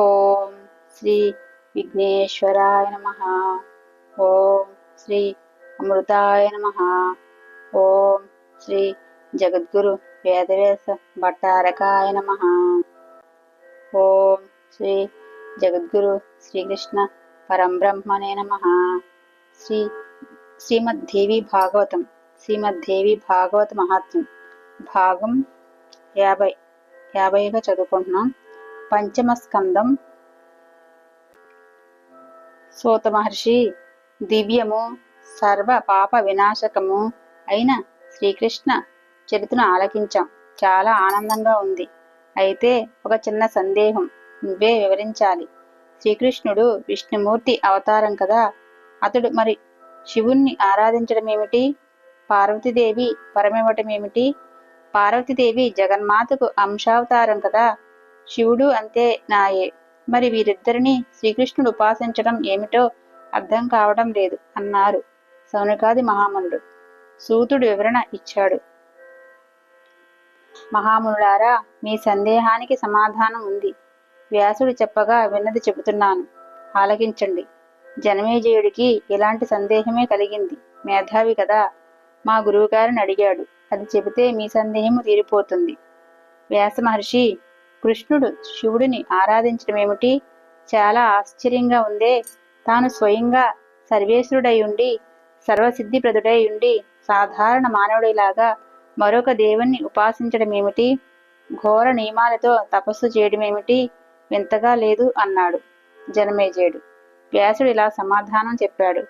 ఓం శ్రీ విఘ్నేశ్వరాయ నమ. ఓం శ్రీ అమృతాయ నమ. ఓం శ్రీ జగద్గురు వేదవేస భట్టారకాయ నమ. ఓం శ్రీ జగద్గురు శ్రీకృష్ణ పరంబ్రహ్మణే నమ. శ్రీ శ్రీమద్దేవి భాగవతం. శ్రీమద్దేవి భాగవత మహాత్మ్యం. భాగం యాభై యాభైగా చదువుకుంటున్నాం. పంచమ స్కందం సూత మహర్షి దివ్యము సర్వ పాప వినాశకము అయిన శ్రీకృష్ణ చరిత్రను ఆలకించాం. చాలా ఆనందంగా ఉంది. అయితే ఒక చిన్న సందేహం నువ్వే వివరించాలి. శ్రీకృష్ణుడు విష్ణుమూర్తి అవతారం కదా. అతడు మరి శివుణ్ణి ఆరాధించడం ఏమిటి పార్వతీదేవి పరమివ్వటం ఏమిటి పార్వతీదేవి జగన్మాతకు అంశావతారం కదా. శివుడు అంతే నాయే. మరి వీరిద్దరిని శ్రీకృష్ణుడు ఉపాసించడం ఏమిటో అర్థం కావడం లేదు అన్నారు సౌనకాది మహామునుడు. సూతుడు వివరణ ఇచ్చాడు. మహామునులారా మీ సందేహానికి సమాధానం ఉంది. వ్యాసుడు చెప్పగా విన్నది చెబుతున్నాను. ఆలకించండి. జనమేజయుడికి ఇలాంటి సందేహమే కలిగింది. మేధావి కదా. మా గురువుగారిని అడిగాడు. అది చెబితే మీ సందేహము తీరిపోతుంది. వ్యాస మహర్షి కృష్ణుడు శివుడిని ఆరాధించడమేమిటి చాలా ఆశ్చర్యంగా ఉందే. తాను స్వయంగా సర్వేశ్వరుడై ఉండి సర్వసిద్ధిప్రదుడై ఉండి సాధారణ మానవుడిలాగా మరొక దేవుణ్ణి ఉపాసించడమేమిటి ఘోర నియమాలతో తపస్సు చేయడమేమిటి వింతగా లేదు అన్నాడు జనమేజయుడు. వ్యాసుడు ఇలా సమాధానం చెప్పాడు.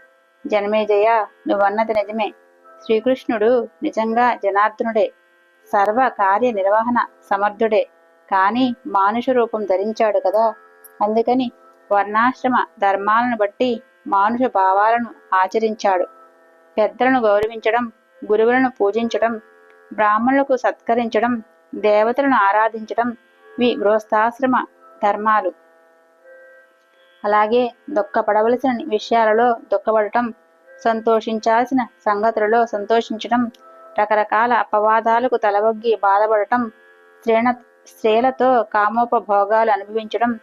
జనమేజయ నువ్వన్నది నిజమే. శ్రీకృష్ణుడు నిజంగా జనార్దనుడే. సర్వ కార్య నిర్వహణ సమర్థుడే. కానీ మానుష రూపం ధరించాడు కదా. అందుకని వర్ణాశ్రమ ధర్మాలను బట్టి మానుష భావాలను ఆచరించాడు. పెద్దలను గౌరవించడం గురువులను పూజించడం బ్రాహ్మణులకు సత్కరించడం దేవతలను ఆరాధించడం వి గృహస్థాశ్రమ ధర్మాలు. అలాగే దుఃఖపడవలసిన విషయాలలో దుఃఖపడటం సంతోషించాల్సిన సంగతులలో సంతోషించడం రకరకాల అపవాదాలకు తలవొగ్గి బాధపడటం స్త్రీణ స్త్రీలతో కామోపభోగాలు అనుభవించడం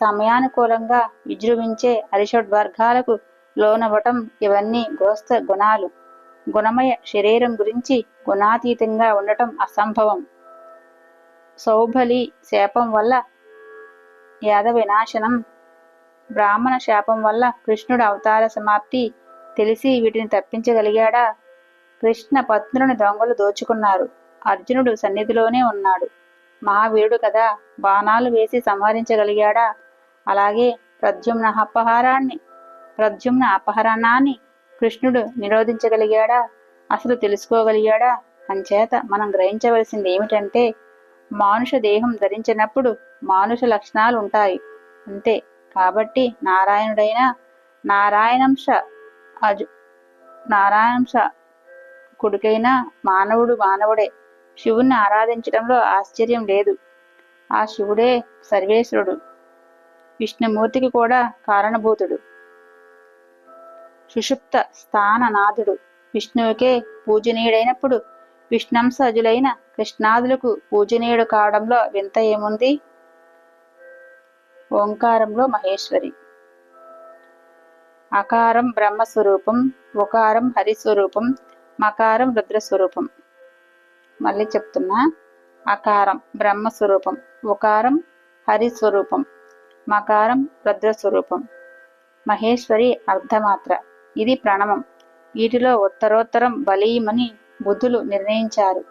సమయానుకూలంగా విజృంభించే అరిషడ్వర్గాలకు లోనవ్వటం ఇవన్నీ గోస్త గుణాలు. గుణమయ శరీరం గురించి గుణాతీతంగా ఉండటం అసంభవం. శౌభలి శాపం వల్ల యాద వినాశనం బ్రాహ్మణ శాపం వల్ల కృష్ణుడు అవతార సమాప్తి తెలిసి వీటిని తప్పించగలిగాడా? కృష్ణ పత్నులను దొంగలు దోచుకున్నారు. అర్జునుడు సన్నిధిలోనే ఉన్నాడు. మహావీరుడు కదా బాణాలు వేసి సంహరించగలిగాడా? అలాగే ప్రద్యుమ్న అపహారాన్ని ప్రద్యుమ్న అపహరణాన్ని కృష్ణుడు నిరోధించగలిగాడా? అసలు తెలుసుకోగలిగాడా? అంచేత మనం గ్రహించవలసింది ఏమిటంటే మానుష దేహం ధరించినప్పుడు మానుష లక్షణాలు ఉంటాయి. అంతే. కాబట్టి నారాయణుడైన నారాయణంశ అజు నారాయణంశ కొడుకైనా మానవుడు మానవుడే. శివుణ్ణి ఆరాధించడంలో ఆశ్చర్యం లేదు. ఆ శివుడే సర్వేశ్వరుడు. విష్ణుమూర్తికి కూడా కారణభూతుడు. సుషుప్త స్థాననాథుడు. విష్ణువుకే పూజనీయుడైనప్పుడు విష్ణంసజులైన కృష్ణాదులకు పూజనీయుడు కావడంలో వింత ఏముంది? ఓంకారంలో మహేశ్వరి. అకారం బ్రహ్మస్వరూపం ఉకారం హరిస్వరూపం మకారం రుద్రస్వరూపం. మళ్ళీ చెప్తున్నా. అకారం బ్రహ్మస్వరూపం. ఉకారం హరిస్వరూపం. మకారం రుద్రస్వరూపం. మహేశ్వరి అర్ధమాత్ర. ఇది ప్రణవం వీటిలో ఉత్తరోత్తరం బలీయమని బుద్ధులు నిర్ణయించారు.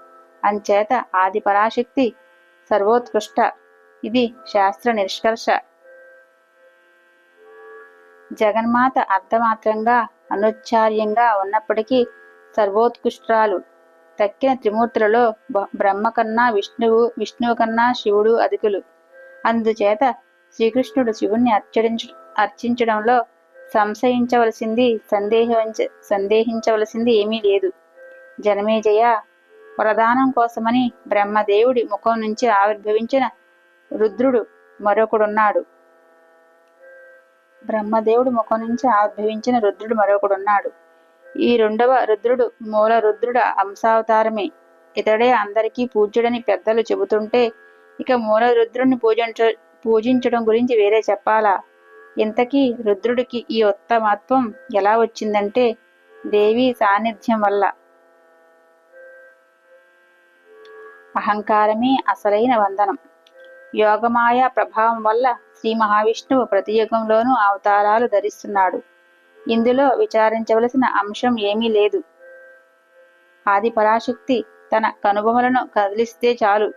అంచేత ఆది పరాశక్తి సర్వోత్కృష్ట. ఇది శాస్త్ర నిష్కర్ష. జగన్మాత అర్ధమాత్రంగా అనుచ్చార్యంగా ఉన్నప్పటికీ సర్వోత్కృష్టాలు. తక్కిన త్రిమూర్తులలో బ- బ్రహ్మ కన్నా విష్ణువు విష్ణువు కన్నా శివుడు అధికులు. అందుచేత శ్రీకృష్ణుడు శివుణ్ణి అర్చడించ అర్చించడంలో సంశయించవలసింది సందేహించ సందేహించవలసింది ఏమీ లేదు. జనమేజయ వరదానం కోసమని బ్రహ్మదేవుడి ముఖం నుంచి ఆవిర్భవించిన రుద్రుడు మరొకడున్నాడు. బ్రహ్మదేవుడి ముఖం నుంచి ఆవిర్భవించిన రుద్రుడు మరొకడున్నాడు. ఈ రెండవ రుద్రుడు మూల రుద్రుడ అంశావతారమే ఇతడే అందరికీ పూజ్యుడని పెద్దలు చెబుతుంటే ఇక మూల రుద్రుడిని పూజించ పూజించడం గురించి వేరే చెప్పాలా? ఇంతకీ రుద్రుడికి ఈ ఉత్తమత్వం ఎలా వచ్చిందంటే దేవి సాన్నిధ్యం వల్ల. అహంకారమే అసలైన వందనం. యోగమాయ ప్రభావం వల్ల శ్రీ మహావిష్ణువు ప్రతి యుగంలోనూ అవతారాలు ధరిస్తున్నాడు. ఇందులో విచారించవలసిన అంశం ఏమీ లేదు. ఆది పరాశక్తి తన కనుబొమలను కదిలిస్తే చాలు.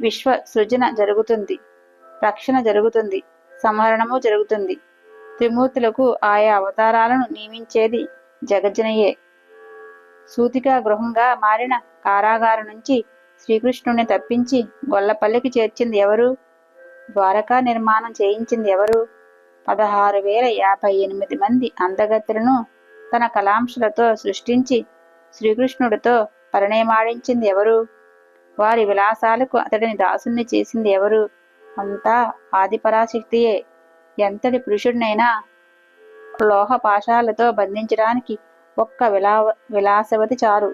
విశ్వ సృజన జరుగుతుంది. రక్షణ జరుగుతుంది. సంహరణము జరుగుతుంది. త్రిమూర్తులకు ఆయా అవతారాలను నియమించేది జగజ్జనయే. సూతిగా గృహంగా మారిన కారాగారం నుంచి శ్రీకృష్ణుని తప్పించి గొల్లపల్లికి చేర్చింది ఎవరు? ద్వారకా నిర్మాణం చేయించింది ఎవరు? పదహారు వేల యాభై ఎనిమిది మంది అందగతులను తన కలాంశలతో సృష్టించి శ్రీకృష్ణుడితో పరిణయమాడించింది ఎవరు? వారి విలాసాలకు అతడిని దాసుని చేసింది ఎవరు? అంతా ఆదిపరాశక్తియే. ఎంతటి పురుషుడినైనా లోహ పాశాలతో బంధించడానికి ఒక్క విలా విలాసవతి చారు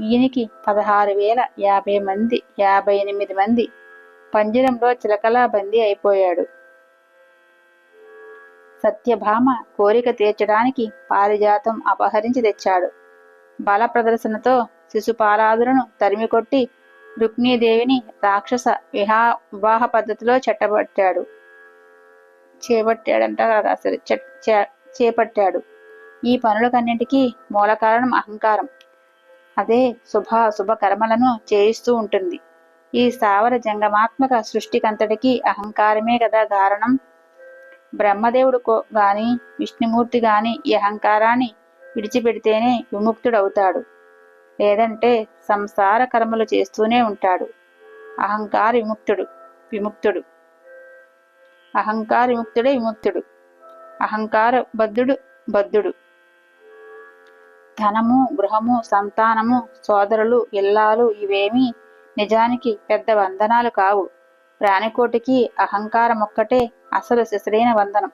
ఈయనికి పదహారు వేల యాభై మంది యాభై ఎనిమిది మంది పంజరంలో చిలకలా బందీ అయిపోయాడు. సత్యభామ కోరిక తీర్చడానికి పారిజాతం అపహరించి తెచ్చాడు. బల ప్రదర్శనతో శిశుపాలాదులను తరిమికొట్టి రుక్మీదేవిని రాక్షస విహా వివాహ పద్ధతిలో చెట్టబట్టాడు. చేపట్టాడంట చేపట్టాడు. ఈ పనులకన్నింటికీ మూల కారణం అహంకారం. అదే శుభ శుభ కర్మలను చేయిస్తూ ఉంటుంది. ఈ స్థావర జంగమాత్మక సృష్టికంతటికి అహంకారమే కదా కారణం. బ్రహ్మదేవుడు గాని విష్ణుమూర్తి గాని ఈ అహంకారాన్ని విడిచిపెడితేనే విముక్తుడవుతాడు. లేదంటే సంసార కర్మలు చేస్తూనే ఉంటాడు. అహంకార విముక్తుడు విముక్తుడు. అహంకార విముక్తుడే విముక్తుడు. అహంకార బద్ధుడు బద్ధుడు. ధనము గృహము సంతానము సోదరులు ఇల్లాలు ఇవేమీ నిజానికి పెద్ద వందనాలు కావు. ప్రాణికోటికి అహంకారం ఒక్కటే అసలు శిశులైన వందనం.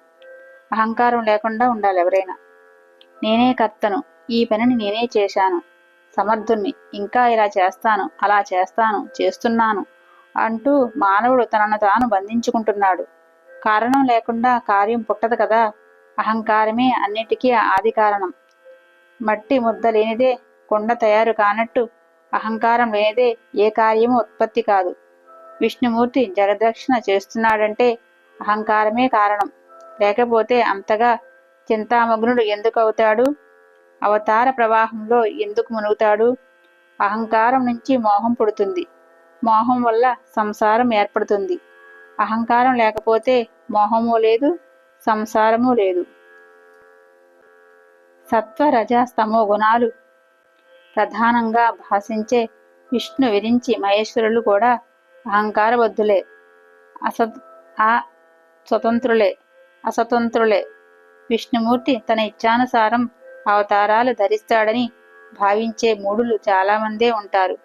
అహంకారం లేకుండా ఉండాలి ఎవరైనా. నేనే కర్తను ఈ పనిని నేనే చేశాను. సమర్థుణ్ణి ఇంకా ఇలా చేస్తాను అలా చేస్తాను చేస్తున్నాను అంటూ మానవుడు తనను తాను బంధించుకుంటున్నాడు. కారణం లేకుండా కార్యం పుట్టదు కదా. అహంకారమే అన్నిటికీ ఆది కారణం. మట్టి ముద్ద లేనిదే కొండ తయారు కానట్టు అహంకారం లేనిదే ఏ కార్యము ఉత్పత్తి కాదు. విష్ణుమూర్తి జగదక్షిణ చేస్తున్నాడంటే అహంకారమే కారణం. లేకపోతే అంతగా చింతామగ్నుడు ఎందుకు అవుతాడు అవతార ప్రవాహంలో ఎందుకు మునుగుతాడు? అహంకారం నుంచి మోహం పుడుతుంది. మోహం వల్ల సంసారం ఏర్పడుతుంది. అహంకారం లేకపోతే మోహము లేదు సంసారము లేదు. సత్వ రజస్తమో గుణాలు. ప్రధానంగా భాషించే విష్ణు విరించి మహేశ్వరులు కూడా అహంకారబద్ధులే. అసత్ ఆ స్వతంత్రులే అస్వతంత్రులే. విష్ణుమూర్తి తన ఇచ్చానుసారం అవతారాలు ధరిస్తాడని భావించే మూడులు చాలామందే ఉంటారు.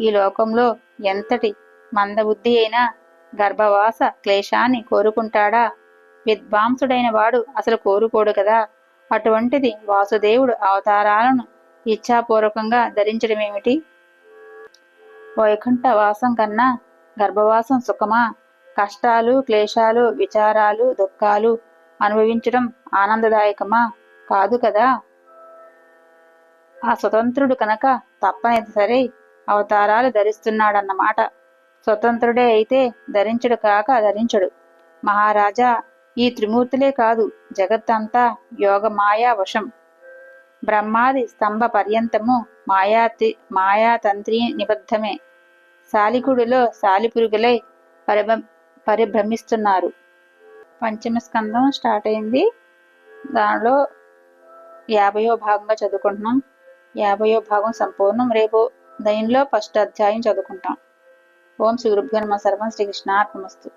ఈ లోకంలో ఎంతటి మందబుద్ధి అయినా గర్భవాస క్లేశాన్ని కోరుకుంటాడా? విద్వాంసుడైన వాడు అసలు కోరుకోడు కదా? అటువంటిది వాసుదేవుడు అవతారాలను ఇచ్ఛాపూర్వకంగా ధరించడమేమిటి? వైకుంఠ వాసం కన్నా గర్భవాసం సుఖమా? కష్టాలు క్లేశాలు విచారాలు దుఃఖాలు అనుభవించడం ఆనందదాయకమా? కాదు కదా. ఆ స్వతంత్రుడు కనుక తప్పనిసరి సరే అవతారాలు ధరిస్తున్నాడన్నమాట. స్వతంత్రుడే అయితే ధరించడు కాక ధరించడు. మహారాజా ఈ త్రిమూర్తులే కాదు జగత్తంతా యోగ మాయా వశం. బ్రహ్మాది స్తంభ పర్యంతము మాయాతి మాయాతంత్రి నిబద్ధమే. సాలికుడిలో సాలిపురుగులై పరిభ పరిభ్రమిస్తున్నారు. పంచమ స్కందం స్టార్ట్ అయింది. దానిలో యాభయో భాగంగా చదువుకుంటున్నాం. యాభయో భాగం సంపూర్ణం. రేపు దయంలో ఫస్ట్ అధ్యాయం చదువుకుంటాం. ఓం శ్రీ గురుభ్యో నమ. సర్వం శ్రీకృష్ణార్పణమస్తు